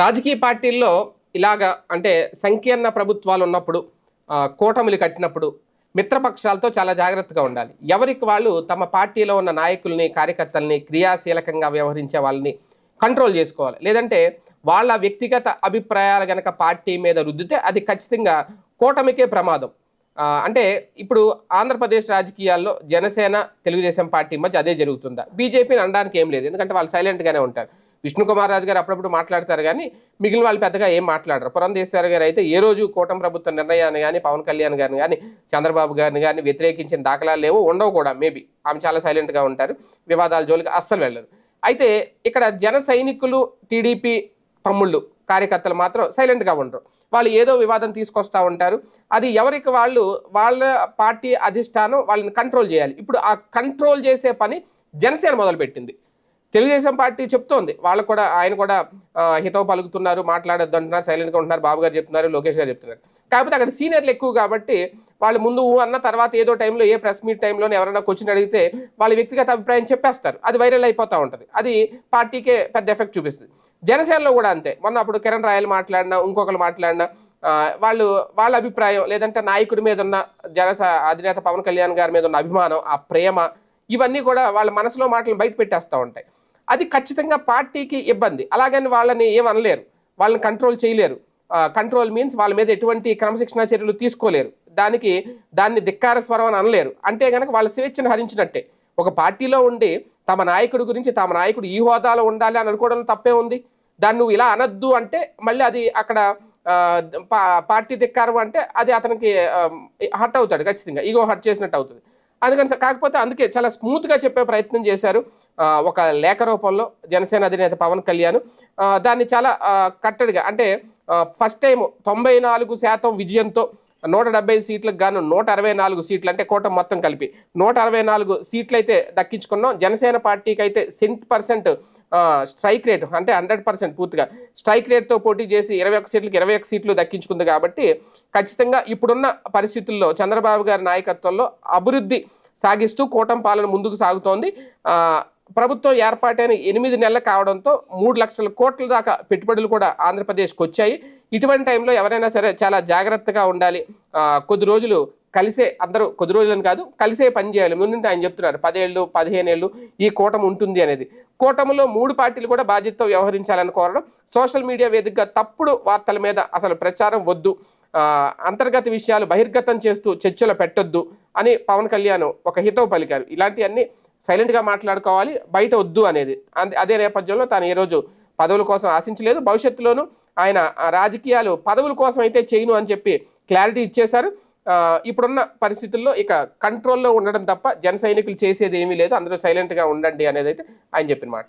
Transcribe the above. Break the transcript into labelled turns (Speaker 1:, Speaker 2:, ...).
Speaker 1: రాజకీయ పార్టీల్లో ఇలాగా అంటే సంకీర్ణ ప్రభుత్వాలు ఉన్నప్పుడు కూటమిలు కట్టినప్పుడు మిత్రపక్షాలతో చాలా జాగ్రత్తగా ఉండాలి. ఎవరికి వాళ్ళు తమ పార్టీలో ఉన్న నాయకుల్ని కార్యకర్తల్ని క్రియాశీలకంగా వ్యవహరించే వాళ్ళని కంట్రోల్ చేసుకోవాలి. లేదంటే వాళ్ళ వ్యక్తిగత అభిప్రాయాలు గనక పార్టీ మీద రుద్దితే అది ఖచ్చితంగా కూటమికే ప్రమాదం. అంటే ఇప్పుడు ఆంధ్రప్రదేశ్ రాజకీయాల్లో జనసేన తెలుగుదేశం పార్టీ మధ్య అదే జరుగుతుందా? బీజేపీని అనడానికి ఏం లేదు. ఎందుకంటే వాళ్ళు సైలెంట్గానే ఉంటారు. విష్ణు కుమార్ రాజు గారు అప్పుడప్పుడు మాట్లాడతారు కానీ మిగిలిన వాళ్ళు పెద్దగా ఏం మాట్లాడరు. పురంధేశ్వర గారు అయితే ఏ రోజు కూటమి ప్రభుత్వ నిర్ణయాన్ని కానీ పవన్ కళ్యాణ్ గారిని కానీ చంద్రబాబు గారిని కానీ వ్యతిరేకించిన దాఖలాలు లేవు ఉండవు కూడా మేబీ ఆమె చాలా సైలెంట్గా ఉంటారు. వివాదాల జోలికి అస్సలు వెళ్ళరు అయితే ఇక్కడ జన సైనికులు టీడీపీ తమ్ముళ్ళు కార్యకర్తలు మాత్రం సైలెంట్గా ఉండరు. వాళ్ళు ఏదో వివాదం తీసుకొస్తా ఉంటారు. అది ఎవరికి వాళ్ళు వాళ్ళ పార్టీ అధిష్టానం వాళ్ళని కంట్రోల్ చేయాలి. ఇప్పుడు ఆ కంట్రోల్ చేసే పని జనసేన మొదలుపెట్టింది. తెలుగుదేశం పార్టీ చెప్తోంది. వాళ్ళు కూడా ఆయన కూడా హితవు పలుకుతున్నారు మాట్లాడొద్దు అంటున్నారు సైలెంట్గా ఉంటున్నారు బాబు గారు చెప్తున్నారు లోకేష్ గారు చెప్తున్నారు. కాకపోతే అక్కడ సీనియర్లు ఎక్కువ కాబట్టి వాళ్ళు ముందు అన్న తర్వాత ఏదో టైంలో ఏ ప్రెస్ మీట్ టైంలో ఎవరైనా క్వశ్చన్ అడిగితే వాళ్ళ వ్యక్తిగత అభిప్రాయం చెప్పేస్తారు. అది వైరల్ అయిపోతూ ఉంటుంది. అది పార్టీకే పెద్ద ఎఫెక్ట్ చూపిస్తుంది. జనసేనలో కూడా అంతే. మొన్న అప్పుడు కిరణ్ రాయలు మాట్లాడినా ఇంకొకరు మాట్లాడినా వాళ్ళు వాళ్ళ అభిప్రాయం లేదంటే నాయకుడి మీద ఉన్న జనస అధినేత పవన్ కళ్యాణ్ గారి మీద ఉన్న అభిమానం ఆ ప్రేమ ఇవన్నీ కూడా వాళ్ళ మనసులో మాటలు బయట పెట్టేస్తూ ఉంటాయి. అది ఖచ్చితంగా పార్టీకి ఇబ్బంది. అలాగని వాళ్ళని ఏమనలేరు అనలేరు. వాళ్ళని కంట్రోల్ చేయలేరు. కంట్రోల్ మీన్స్ వాళ్ళ మీద ఎటువంటి క్రమశిక్షణ చర్యలు తీసుకోలేరు. దానికి దాన్ని ధిక్కార స్వరం అని అనలేరు. అంటే కనుక వాళ్ళ స్వేచ్ఛను హరించినట్టే. ఒక పార్టీలో ఉండి తమ నాయకుడి గురించి తమ నాయకుడు ఈ హోదాలో ఉండాలి అని అనుకోవడం తప్పే ఉంది. దాన్ని నువ్వు ఇలా అనద్దు అంటే మళ్ళీ అది అక్కడ పా- పార్టీ ధిక్కారం అంటే అది అతనికి హట్ అవుతాడు ఖచ్చితంగా. ఈగో హట్ చేసినట్టు అవుతుంది. అందుకని సార్ కాకపోతే అందుకే చాలా స్మూత్గా చెప్పే ప్రయత్నం చేశారు ఒక లేఖ రూపంలో జనసేన అధినేత పవన్ కళ్యాణ్. దాన్ని చాలా కట్టడిగా అంటే ఫస్ట్ టైం తొంభై నాలుగు శాతం విజయంతో నూట డెబ్బై సీట్లకు గాను నూట అరవై నాలుగు సీట్లు అంటే కోట మొత్తం కలిపి నూట అరవై నాలుగు సీట్లు అయితే దక్కించుకున్నాం. జనసేన పార్టీకి అయితే సెంట్ పర్సెంట్ స్ట్రైక్ రేట్ అంటే హండ్రెడ్ పర్సెంట్ పూర్తిగా. స్ట్రైక్ రేట్తో పోటీ చేసి ఇరవై ఒక్క సీట్లకు ఇరవై ఒక్క సీట్లు దక్కించుకుంది కాబట్టి ఖచ్చితంగా ఇప్పుడున్న పరిస్థితుల్లో చంద్రబాబు గారి నాయకత్వంలో అభివృద్ధి సాగిస్తూ కూటమి పాలన ముందుకు సాగుతోంది. ప్రభుత్వం ఏర్పాటైన ఎనిమిది నెలలు కావడంతో మూడు లక్షల కోట్ల దాకా పెట్టుబడులు కూడా ఆంధ్రప్రదేశ్కి వచ్చాయి. ఇటువంటి టైంలో ఎవరైనా సరే చాలా జాగ్రత్తగా ఉండాలి. కొద్ది రోజులు కలిసే అందరూ కొద్ది రోజులను కాదు కలిసే పని చేయాలి. ముందు ఆయన చెప్తున్నారు పదేళ్ళు పదిహేను ఏళ్ళు ఈ కూటమి ఉంటుంది అనేది. కూటమిలో మూడు పార్టీలు కూడా బాధ్యతతో వ్యవహరించాలని కోరడం సోషల్ మీడియా వేదికగా తప్పుడు వార్తల మీద అసలు ప్రచారం వద్దు. అంతర్గత విషయాలు బహిర్గతం చేస్తూ చర్చలు పెట్టొద్దు అని పవన్ కళ్యాణ్ ఒక హితవు పలికారు. ఇలాంటివన్నీ సైలెంట్గా మాట్లాడుకోవాలి బయట వద్దు అనేది. అదే నేపథ్యంలో తాను ఈరోజు పదవుల కోసం ఆశించలేదు. భవిష్యత్తులోనూ ఆయన రాజకీయాలు పదవుల కోసం అయితే చేయను అని చెప్పి క్లారిటీ ఇచ్చేశారు. ఇప్పుడున్న పరిస్థితుల్లో ఇక కంట్రోల్లో ఉండడం తప్ప జన సైనికులు చేసేది ఏమీ లేదు. అందరూ సైలెంట్గా ఉండండి అనేది అయితే ఆయన చెప్పిన మాట.